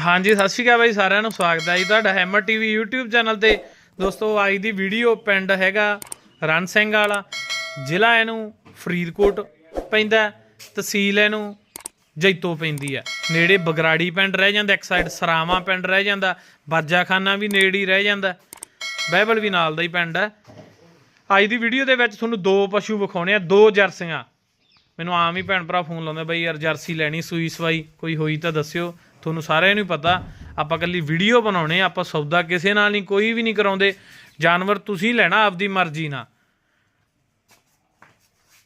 ਹਾਂਜੀ, ਸਤਿ ਸ਼੍ਰੀ ਅਕਾਲ ਬਾਈ ਸਾਰਿਆਂ ਨੂੰ, ਸਵਾਗਤ ਹੈ ਜੀ ਤੁਹਾਡਾ ਹੈਮਰ ਟੀਵੀ YouTube ਚੈਨਲ ਤੇ। ਦੋਸਤੋ, ਅੱਜ ਦੀ ਵੀਡੀਓ ਪਿੰਡ ਹੈਗਾ ਰਣ ਸਿੰਘ ਵਾਲਾ। ਜ਼ਿਲ੍ਹਾ ਇਹਨੂੰ ਫਰੀਦਕੋਟ ਪੈਂਦਾ ਤਹਿਸੀਲ ਇਹਨੂੰ ਜੈਤੋ ਪੈਂਦੀ ਆ ਨੇੜੇ ਬਗਰਾੜੀ ਪਿੰਡ ਰਹਿ ਜਾਂਦਾ, ਇੱਕ ਸਾਈਡ ਸਰਾਵਾਂ ਪਿੰਡ ਰਹਿ ਜਾਂਦਾ, ਬਾਜਾਖਾਨਾ ਵੀ ਨੇੜੇ ਹੀ ਰਹਿ ਜਾਂਦਾ। ਬਹਿਬਲ ਵੀ ਨਾਲ ਦਾ ਹੀ ਪਿੰਡ ਹੈ। ਅੱਜ ਦੀ ਵੀਡੀਓ ਦੇ ਵਿੱਚ ਤੁਹਾਨੂੰ ਦੋ ਪਸ਼ੂ ਵਿਖਾਉਣੇ ਆ, ਦੋ ਜਰਸੀਆਂ। ਮੈਨੂੰ ਆਮ ਹੀ ਭੈਣ ਭਰਾ ਫੋਨ ਲਾਉਂਦੇ ਬਈ ਯਾਰ ਜਰਸੀ ਲੈਣੀ, ਸੂਈ ਸਵਾਈ ਕੋਈ ਹੋਈ ਤਾਂ ਦੱਸਿਓ। ਤੁਹਾਨੂੰ ਸਾਰਿਆਂ ਨੂੰ ਹੀ ਪਤਾ, ਆਪਾਂ ਕੱਲੀ ਵੀਡੀਓ ਬਣਾਉਣੇ ਆਪਾਂ ਸੌਦਾ ਕਿਸੇ ਨਾਲ ਨਹੀਂ, ਕੋਈ ਵੀ ਨਹੀਂ ਕਰਾਉਂਦੇ। ਜਾਨਵਰ ਤੁਸੀਂ ਲੈਣਾ ਆਪਦੀ ਮਰਜ਼ੀ ਨਾਲ।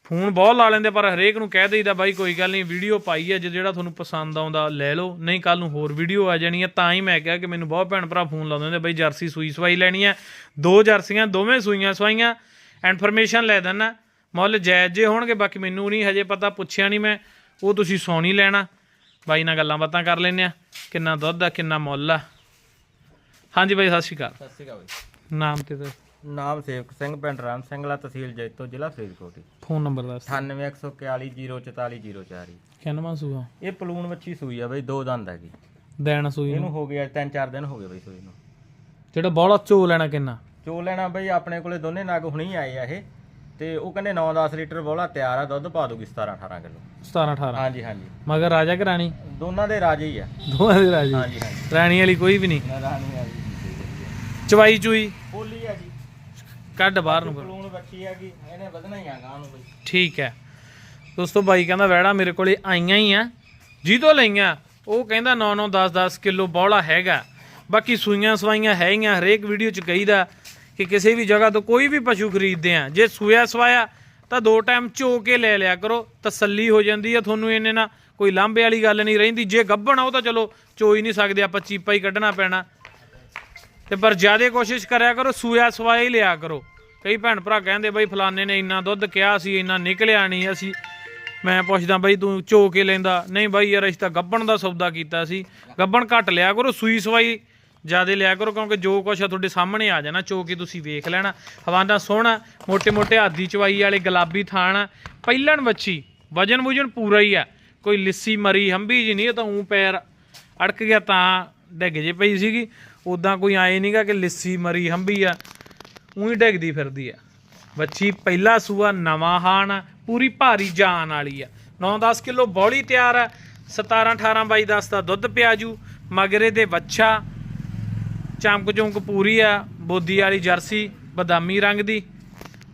ਫੋਨ ਬਹੁਤ ਲਾ ਲੈਂਦੇ, ਪਰ ਹਰੇਕ ਨੂੰ ਕਹਿ ਦੇਈਦਾ, ਬਾਈ, ਕੋਈ ਗੱਲ ਨਹੀਂ ਵੀਡੀਓ ਪਾਈ ਹੈ ਜੇ ਜਿਹੜਾ ਤੁਹਾਨੂੰ ਪਸੰਦ ਆਉਂਦਾ, ਲੈ ਲਓ। ਨਹੀਂ ਕੱਲ ਨੂੰ ਹੋਰ ਵੀਡੀਓ ਆ ਜਾਣੀ ਹੈ ਤਾਂ ਹੀ ਮੈਂ ਕਿਹਾ ਕਿ ਮੈਨੂੰ ਬਹੁਤ ਭੈਣ ਭਰਾ ਫੋਨ ਲਾਉਂਦੇ ਨੇ ਬਾਈ, ਜਰਸੀ ਸੂਈ ਸਵਾਈ ਲੈਣੀ ਹੈ ਦੋ ਜਰਸੀਆਂ, ਦੋਵੇਂ ਸੂਈਆਂ ਸਵਾਈਆਂ। ਇਨਫੋਰਮੇਸ਼ਨ ਲੈ ਦੇਣਾ ਮੁੱਲ ਜਾਇਜ਼ ਜੇ ਹੋਣਗੇ, ਬਾਕੀ ਮੈਨੂੰ ਨਹੀਂ ਹਜੇ ਪਤਾ, ਪੁੱਛਿਆ ਨਹੀਂ ਮੈਂ। ਉਹ ਤੁਸੀਂ ਸੋਣੀ ਲੈਣਾ। ਬਾਈ ਨਾਲ ਗੱਲਾਂ ਬਾਤਾਂ ਕਰ ਲੈਨੇ ਆ ਕਿੰਨਾ ਦੁੱਧ ਆ ਕਿੰਨਾ ਮੁੱਲ ਆ। ਹਾਂਜੀ ਬਾਈ ਸਤਿ ਸ਼੍ਰੀ ਅਕਾਲ। ਸਤਿ ਸ਼੍ਰੀ ਅਕਾਲ ਬਾਈ। ਨਾਮ ਤੇ ਤੇ ਨਾਮ ਸੇਵਕ ਸਿੰਘ ਪਿੰਡ ਰਾਮ ਸਿੰਘਲਾ ਤਹਿਸੀਲ ਜੈਤੋ ਜ਼ਿਲ੍ਹਾ ਫਰੀਦਕੋਟ। ਫੋਨ ਨੰਬਰ ਦੱਸ। 98144044 ਕਿੰਨਵਾਂ ਸੂਆ? ਇਹ ਪਲੂਣ ਵੱਛੀ ਸੂਈ ਆ ਬਈ ਦੋ ਦੰਦ ਹੈਗੀ। ਦੇਣ ਸੂਈ ਨੂੰ? ਇਹਨੂੰ ਹੋ ਗਿਆ ਤਿੰਨ ਚਾਰ ਦਿਨ ਹੋ ਗਏ ਬਈ ਸੂਈ ਨੂੰ। ਜਿਹੜਾ ਬੋਲਾ ਚੋ ਲੈਣਾ ਕਿੰਨਾ? ਚੋ ਲੈਣਾ ਬਈ ਆਪਣੇ ਕੋਲੇ ਦੋਨੇ ਨਗ ਹੁਣੀ ਆਏ ਆ ਇਹ। ਤੇ ਉਹ ਕਹਿੰਦੇ 9-10 ਲੀਟਰ ਬੋਲਾ ਤਿਆਰ ਆ ਦੁੱਧ ਪਾ ਦੂਗੀ 17-18 ਕਿਲੋ। 17 18 ਹਾਂਜੀ ਹਾਂਜੀ। ਮਗਰ ਰਾਜਾ ਕਿ ਰਾਣੀ? ਦੋਨਾਂ ਦੇ ਰਾਜੇ ਹੀ ਆ। ਦੋਵਾਂ ਦੀ ਰਾਜੀ? ਹਾਂਜੀ ਹਾਂਜੀ। ਰਾਣੀ ਵਾਲੀ ਕੋਈ ਵੀ ਨਹੀਂ। ਰਾਣੀ ਆ ਜੀ ਚਵਾਈ ਚੂਈ? ਬੋਲੀ ਆ ਜੀ। ਕੱਢ ਬਾਹਰ ਨੂੰ ਪਲੂਣ ਵੱਛੀ ਹੈਗੀ ਇਹਨੇ ਵਧਣਾ ਹੀ ਆ ਗਾਂ ਨੂੰ ਬਈ। ਠੀਕ ਹੈ। ਦੋਸਤੋ ਬਾਈ ਕਹਿੰਦਾ ਵੈੜਾ ਮੇਰੇ ਕੋਲੇ ਆਈਆਂ ਹੀ ਆ। ਜਿਹਤੋਂ ਲਈਆਂ। ਉਹ ਕਹਿੰਦਾ 9 9 10 10 ਕਿਲੋ ਬੌਲਾ ਹੈਗਾ। ਬਾਕੀ ਸੂਈਆਂ ਸਵਾਈਆਂ ਹੈਗੀਆਂ ਹਰੇਕ ਵੀਡੀਓ ਚ ਕਹੀਦਾ। ਕਿ ਕਿਸੇ ਵੀ ਜਗ੍ਹਾ ਤੋਂ ਕੋਈ ਵੀ ਪਸ਼ੂ ਖਰੀਦਦੇ ਆ, ਜੇ ਸੂਇਆ ਸਵਾਇਆ, ਤਾਂ ਦੋ ਟਾਈਮ ਚੋ ਕੇ ਲੈ ਲਿਆ ਕਰੋ, ਤਸੱਲੀ ਹੋ ਜਾਂਦੀ ਆ ਤੁਹਾਨੂੰ ਇਹਨੇ ਨਾਲ, ਕੋਈ ਲਾਂਬੇ ਵਾਲੀ ਗੱਲ ਨਹੀਂ ਰਹਿੰਦੀ, ਜੇ ਗੱਭਣ ਆ ਉਹ ਤਾਂ ਚਲੋ ਚੋ ਹੀ ਨਹੀਂ ਸਕਦੇ, ਆਪਾਂ ਚੀਪਾ ਹੀ ਕੱਢਣਾ ਪੈਣਾ। ਤੇ ਪਰ ਜ਼ਿਆਦਾ ਕੋਸ਼ਿਸ਼ ਕਰਿਆ ਕਰੋ, ਸੂਇਆ ਸਵਾਇਆ ਹੀ ਲਿਆ ਕਰੋ। ਕਈ ਭੈਣ ਭਰਾ ਕਹਿੰਦੇ, ਬਈ ਫਲਾਣੇ ਨੇ ਇੰਨਾ ਦੁੱਧ ਕਿਹਾ ਸੀ, ਇੰਨਾ ਨਿਕਲਿਆ ਨਹੀਂ, ਅਸੀਂ ਮੈਂ ਪੁੱਛਦਾ, ਬਈ ਤੂੰ ਚੋ ਕੇ ਲੈਂਦਾ? ਨਹੀਂ ਬਾਈ ਯਾਰ, ਅਸੀਂ ਤਾਂ ਗੱਬਣ ਦਾ ਸੌਦਾ ਕੀਤਾ ਸੀ। ਗੱਬਣ ਘੱਟ ਲਿਆ ਕਰੋ, ਸੂਈ ਸਵਾਈ ਜ਼ਿਆਦਾ ਲਿਆ ਕਰੋ, ਕਿਉਂਕਿ ਜੋ ਕੁਛ ਆ ਤੁਹਾਡੇ ਸਾਹਮਣੇ ਆ ਜਾਣਾ, ਚੋ ਕੇ ਤੁਸੀਂ ਵੇਖ ਲੈਣਾ। ਹਵਾਨਾ ਸੋਹਣਾ ਮੋਟੇ ਮੋਟੇ ਆਦੀ ਚਵਾਈ ਵਾਲੇ, ਗੁਲਾਬੀ ਥਾਣ ਪਹਿਲਣ ਵੱਛੀ ਵਜਨ ਵੁਜਨ ਪੂਰਾ ਹੀ ਆ। ਕੋਈ ਲਿੱਸੀ ਮਰੀ ਹੰਬੀ ਜੀ ਨਹੀਂ ਇਹ ਤਾਂ ਉਂ ਪੈਰ ਅੜਕ ਗਿਆ ਤਾਂ ਡਿੱਗ ਜੇ ਪਈ ਸੀਗੀ। ਉਦਾਂ ਕੋਈ ਆਏ ਨਹੀਂਗਾ ਕਿ ਲਿੱਸੀ ਮਰੀ ਹੰਬੀ ਆ। ਉਹੀ ਡਿੱਗਦੀ ਫਿਰਦੀ ਆ। ਬੱਚੀ ਪਹਿਲਾ ਸੂਆ, ਨਵਾਂ ਹਾਨ ਪੂਰੀ ਭਾਰੀ ਜਾਨ ਵਾਲੀ ਆ। 9-10 ਕਿਲੋ ਬੌਲੀ ਤਿਆਰ ਆ। 17 18 22 10 ਦਾ ਦੁੱਧ ਪਿਆਜੂ, ਮਗਰੇ ਦੇ ਵੱਛਾ ਚਮਕ ਚਮਕ ਪੂਰੀ ਆ ਬੋਦੀ ਵਾਲੀ ਜਰਸੀ ਬਦਾਮੀ ਰੰਗ ਦੀ।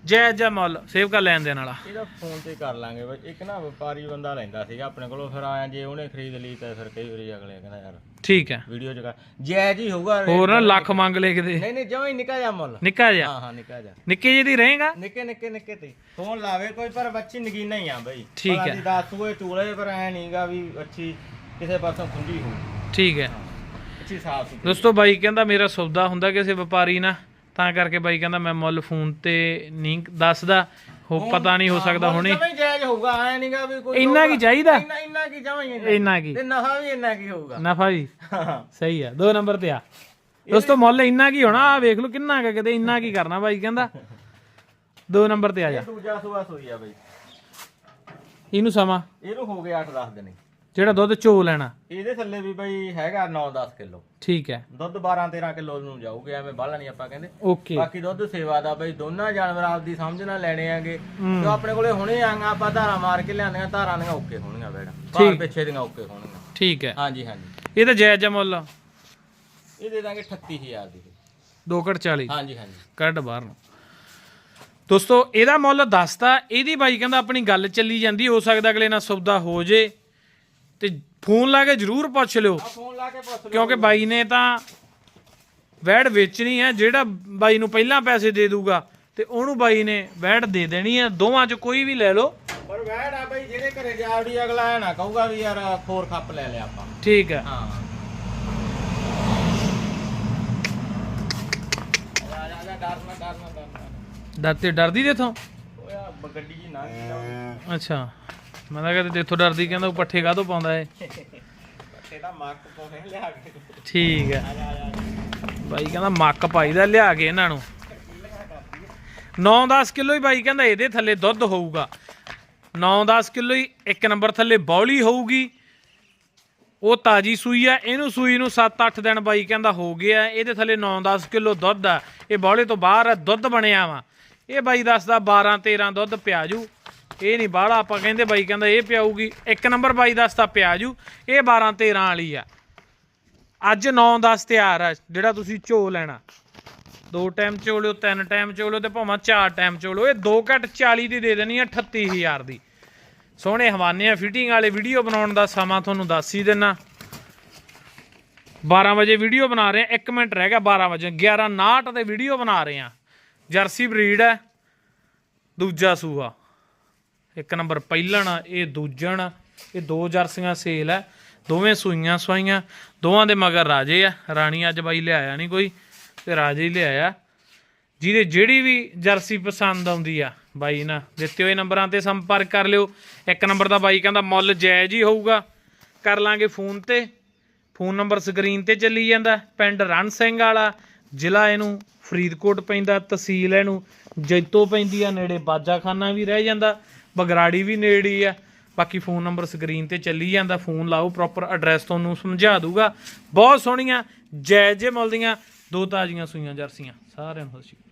ਜੈ ਜੈ ਮੁੱਲ ਸੇਵਕਾ ਲੈਣ ਦੇਣ ਵਾਲਾ। ਇਹਦਾ ਫੋਨ ਤੇ ਕਰ ਲਾਂਗੇ ਬਈ। ਇੱਕ ਨਾ ਵਪਾਰੀ ਬੰਦਾ ਲੈਂਦਾ ਸੀਗਾ ਆਪਣੇ ਕੋਲੋਂ ਫਿਰ ਆਇਆ ਜੇ ਉਹਨੇ ਖਰੀਦ ਲਈ ਤਾਂ ਫਿਰ ਕਈ ਵਾਰੀ ਅਗਲੇ ਕਹਿੰਦਾ ਯਾਰ ਠੀਕ ਹੈ। ਵੀਡੀਓ ਚ ਕਰ। ਜਾਇਜ਼ ਹੀ ਹੋਊਗਾ। ਹੋਰ ਨਾ ਲੱਖ ਮੰਗ ਲੈ ਕਿਤੇ ਨਹੀਂ ਨਹੀਂ ਜਮਾਂ ਹੀ ਨਿਕਾ ਜਾ ਮੁੱਲ। ਨਿੱਕਾ ਜਿਹਾ? ਹਾਂ ਹਾਂ ਨਿਕਾ ਜਾ ਨਿੱਕੇ ਜਿਹੀ ਦੀ ਰਹੇਗਾ? ਨਿੱਕੇ ਨਿੱਕੇ ਨਿੱਕੇ ਤੇ। ਫੋਨ ਲਾਵੇ ਕੋਈ ਪਰ ਬੱਚੀ ਨਗੀਨਾ ਹੀ ਆ ਬਈ। ਠੀਕ ਹੈ। ਦੀ ਦੱਸ ਹੋਏ ਚੂਲੇ ਪਰ ਐ ਨਹੀਂਗਾ ਵੀ ਅੱਛੀ ਕਿਸੇ ਪਾਸੋਂ ਖੁੰਝੀ ਹੋ ਠੀਕ ਹੈ। ਅੱਛੀ ਸਾਫ਼ ਸੁਥਰੀ। ਦੋਸਤੋ ਬਾਈ ਕਹਿੰਦਾ ਮੇਰਾ ਸੌਦਾ ਹੁੰਦਾ ਕਿਸੇ ਵਪਾਰੀ ਨਾਲ ਤਾਂ ਕਰਕੇ ਬਾਈ ਕਹਿੰਦਾ ਮੈਂ ਮੁੱਲ ਫੋਨ ਤੇ ਨਹੀਂ ਦੱਸਦਾ। ਹੋ ਪਤਾ ਨਹੀਂ ਹੋ ਸਕਦਾ ਹੁਣੇ। ਜਮਾਂ ਹੀ ਜਾਇਜ਼ ਹੋਊਗਾ ਐ ਨਹੀਂਗਾ ਵੀ ਕੋਈ ਇੰਨਾ ਕੀ ਚਾਹੀਦਾ? ਇੰਨਾ ਇੰਨਾ ਕੀ ਇੰਨਾ। ਤੇ ਨਫਾ ਵੀ ਇੰਨਾ ਕੀ ਹੋਊਗਾ। ਨਫਾ ਵੀ? ਹਾਂ। ਸਹੀ ਆ ਦੋ ਨੰਬਰ ਤੇ ਆ। ਦੋਸਤੋ ਮੁੱਲ ਇੰਨਾ ਕੀ ਹੋਣਾ ਆ ਵੇਖ ਲਓ ਕਿੰਨਾ ਕੁ ਕਿਤੇ ਇੰਨਾ ਕੀ ਕਰਨਾ ਬਾਈ ਕਹਿੰਦਾ। ਦੋ ਨੰਬਰ ਤੇ ਆ ਜਾ। ਦੂਜਾ ਸੂਆ ਸੋਈ ਆ ਬਈ। ਇਹਨੂੰ ਸਮਾਂ। ਇਹਨੂੰ ਹੋ ਗਿਆ 8-10 ਦਿਨ। ਜਿਹੜਾ ਦੁੱਧ ਚੋ ਲੈਣਾ। ਇਹਦੇ ਥੱਲੇ ਵੀ ਬਈ ਹੈਗਾ 9-10 ਕਿਲੋ। ਠੀਕ ਹੈ। ਦੁੱਧ 12-13 ਕਿਲੋ ਨੂੰ ਜਾਊਗਾ ਐਵੇਂ ਬਾਹਲਾ ਨਹੀਂ ਆਪਾਂ ਕਹਿੰਦੇ। ਓਕੇ। ਬਾਕੀ ਦੁੱਧ ਸੇਵਾ ਦਾ ਬਈ ਦੋਨਾਂ ਜਾਨਵਰ ਆਪਦੀ ਸਮਝ ਨਾਲ ਲੈਣੇ ਆਂਗੇ। ਜੋ ਆਪਣੇ ਕੋਲੇ ਹੁਣੇ ਆਂਗਾ ਆਪਾਂ ਧਾਰਾਂ ਮਾਰ ਕੇ ਲਿਆਂਦੀਆਂ ਧਾਰਾਂ ਦੀਆਂ ਓਕੇ ਹੋਣਗੀਆਂ ਬੈੜਾ ਬਾਹਰ ਪਿੱਛੇ ਦੀਆਂ ਓਕੇ ਹੋਣਗੀਆਂ। ਠੀਕ ਹੈ। ਹਾਂਜੀ ਹਾਂਜੀ। ਇਹ ਤਾਂ ਜਾਇਜ਼ ਆ ਮੁੱਲ। ਇਹ ਦੇ ਦਾਂਗੇ 38000 ਦੀ। 2 ਘੜ 40 ਹਾਂਜੀ ਹਾਂਜੀ। ਕੱਢ ਬਾਹਰ ਨੂੰ। ਦੋਸਤੋ ਇਹਦਾ ਮੁੱਲ ਦੱਸਤਾ ਇਹਦੀ ਬਾਈ ਕਹਿੰਦਾ ਆਪਣੀ ਗੱਲ ਚੱਲੀ ਜਾਂਦੀ ਹੋ ਸਕਦਾ ਅਗਲੇ ਨਾਲ ਸੌਦਾ ਹੋ ਜੇ। ਤੇ ਫੋਨ ਲਾ ਕੇ ਜਰੂਰ ਪੁੱਛ ਲਿਓ। ਆ ਫੋਨ ਲਾ ਕੇ ਪੁੱਛ ਕਿਉਂਕਿ ਬਾਈ ਨੇ ਤਾਂ ਵੈੜ ਵੇਚਣੀ ਹੈ ਜਿਹੜਾ ਬਾਈ ਨੂੰ ਪਹਿਲਾਂ ਪੈਸੇ ਦੇ ਦੂਗਾ ਤੇ ਉਹਨੂੰ ਬਾਈ ਨੇ ਵੈੜ ਦੇ ਦੇਣੀ ਹੈ। ਦੋਵਾਂ ਚ ਕੋਈ ਵੀ ਲੈ ਲਓ। ਪਰ ਵੈੜ ਆ ਬਈ ਜਿਹੜੇ ਘਰੇ ਜਾਵੜੀ ਅਗਲਾ ਇਹ ਨਾ ਕਹੂਗਾ ਵੀ ਯਾਰ ਖੋਰ ਖੱਪ ਲੈ ਲਿਆ ਆਪਾਂ। ਠੀਕ ਹੈ। ਹਾਂ। ਆ ਜਾ ਜਾ ਡਰਨਾ ਡਰਨਾ ਡਰਨਾ। ਡਰਤੇ ਡਰਦੀ ਦੇਥੋਂ ਓਏ ਆ ਗੱਡੀ ਜੀ ਨਾ ਅੱਛਾ। ਮੈਂ ਤਾਂ ਕਹਿੰਦਾ ਤੇਥੋਂ ਡਰਦੀ ਕਹਿੰਦਾ ਉਹ ਪੱਠੇ ਕਾਹਤੋਂ ਪਾਉਂਦਾ ਏ ਇਹਦਾ ਮੱਕ ਕੋਹੇ ਲਿਆ ਕੇ। ਠੀਕ ਹੈ। ਆ ਬਾਈ ਕਹਿੰਦਾ ਮੱਕ ਪਾਈਦਾ ਲਿਆ ਕੇ ਇਹਨਾਂ ਨੂੰ। 9-10 ਕਿਲੋ ਹੀ ਬਾਈ ਕਹਿੰਦਾ ਇਹਦੇ ਥੱਲੇ ਦੁੱਧ ਹੋਊਗਾ। 9-10 ਕਿਲੋ ਹੀ ਇੱਕ ਨੰਬਰ ਥੱਲੇ ਬੌਲੀ ਹੋਊਗੀ। ਉਹ ਤਾਜੀ ਸੂਈ ਆ ਇਹਨੂੰ ਸੂਈ ਨੂੰ 7-8 ਦਿਨ ਬਾਈ ਕਹਿੰਦਾ ਹੋ ਗਿਆ। ਇਹਦੇ ਥੱਲੇ 9-10 ਕਿਲੋ ਦੁੱਧ ਆ। ਇਹ ਬੌਲੇ ਤੋਂ ਬਾਹਰ ਆ ਦੁੱਧ ਬਣਿਆ ਵਾ। ਇਹ ਬਾਈ ਦੱਸਦਾ 12-13 ਦੁੱਧ ਪਿਆ ਜੂ ਇਹ ਨਹੀਂ ਬਾਹਲਾ, ਆਪਾਂ ਕਹਿੰਦੇ ਬਾਈ ਕਹਿੰਦਾ ਇਹ ਪਿਆਊਗੀ। ਇੱਕ ਨੰਬਰ ਬਾਈ ਦੱਸਦਾ ਪਿਆ ਜੂ ਇਹ 12-13 ਵਾਲੀ ਆ। ਅੱਜ 9-10 ਤਿਆਰ ਆ, ਜਿਹੜਾ ਤੁਸੀਂ ਝੋ ਲੈਣਾ। ਦੋ ਟਾਈਮ ਚੋਲਿਓ ਤਿੰਨ ਟਾਈਮ ਚੋਲਿਓ ਤੇ ਭਾਵੇਂ ਚਾਰ ਟਾਈਮ ਚੋਲਿਓ ਇਹ 2 ਘੱਟ 40 ਦੀ ਦੇ ਦੇਣੀ ਆ 38000 ਦੀ। ਸੋਹਣੇ ਹਵਾਨੇ ਆ ਫਿਟਿੰਗ ਵਾਲੇ ਵੀਡੀਓ ਬਣਾਉਣ ਦਾ ਸਮਾਂ ਤੁਹਾਨੂੰ ਦੱਸ ਹੀ ਦਿੰਨਾ। 12 ਵਜੇ ਵੀਡੀਓ ਬਣਾ ਰਹੇ ਆ 1 ਮਿੰਟ ਰਹਿ ਗਿਆ 12 ਵਜੇ। 11:59 ਤੇ ਵੀਡੀਓ ਬਣਾ ਰਹੇ ਆ। ਜਰਸੀ ਬਰੀਡ ਹੈ ਦੂਜਾ ਸੂਆ ਇੱਕ ਨੰਬਰ ਪਹਿਲਣ ਇਹ ਦੂਜਣ ਆ, ਇਹ ਦੋ ਜਰਸੀਆਂ ਸੇਲ ਹੈ ਦੋਵੇਂ ਸੂਈਆਂ ਸਵਾਈਆਂ ਦੋਵਾਂ ਦੇ ਮਗਰ ਰਾਜੇ ਆ। ਰਾਣੀ ਅੱਜ ਬਾਈ ਲਿਆਇਆ ਨਹੀਂ ਕੋਈ ਤੇ ਰਾਜੇ ਹੀ ਲਿਆਇਆ। ਜਿਹਦੇ ਜਿਹੜੀ ਵੀ ਜਰਸੀ ਪਸੰਦ ਆਉਂਦੀ ਆ ਬਾਈ ਨਾ ਦਿੱਤੇ ਹੋਏ ਨੰਬਰਾਂ ਤੇ ਸੰਪਰਕ ਕਰ ਲਿਓ। ਇੱਕ ਨੰਬਰ ਦਾ ਬਾਈ ਕਹਿੰਦਾ ਮੁੱਲ ਜਾਇਜ਼ ਹੀ ਹੋਊਗਾ। ਕਰ ਲਾਂਗੇ ਫੋਨ ਤੇ। ਫੋਨ ਨੰਬਰ ਸਕਰੀਨ ਤੇ ਚੱਲੀ ਜਾਂਦਾ। ਪਿੰਡ ਰਣ ਸਿੰਘ ਵਾਲਾ ਜ਼ਿਲ੍ਹਾ ਇਹਨੂੰ ਫਰੀਦਕੋਟ ਪੈਂਦਾ ਤਹਿਸੀਲ ਇਹਨੂੰ ਜੈਤੋ ਪੈਂਦੀ ਆ ਨੇੜੇ ਬਾਜਾਖਾਨਾ ਵੀ ਰਹਿ ਜਾਂਦਾ। ਬਗਰਾੜੀ ਵੀ ਨੇੜੀ ਆ। ਬਾਕੀ ਫੋਨ ਨੰਬਰ ਸਕਰੀਨ ਤੇ ਚੱਲੀ ਜਾਂਦਾ। ਫੋਨ ਲਾਓ ਪ੍ਰੋਪਰ ਐਡਰੈਸ ਤੁਹਾਨੂੰ ਸਮਝਾ ਦੂਗਾ। ਬਹੁਤ ਸੋਹਣੀਆਂ, ਜੈ ਜੈ ਮੁੱਲ ਦੀਆਂ ਦੋ ਤਾਜ਼ੀਆਂ ਸੂਈਆਂ ਜਰਸੀਆਂ। ਸਾਰਿਆਂ ਨੂੰ ਸਤਿ ਸ਼੍ਰੀ ਅਕਾਲ।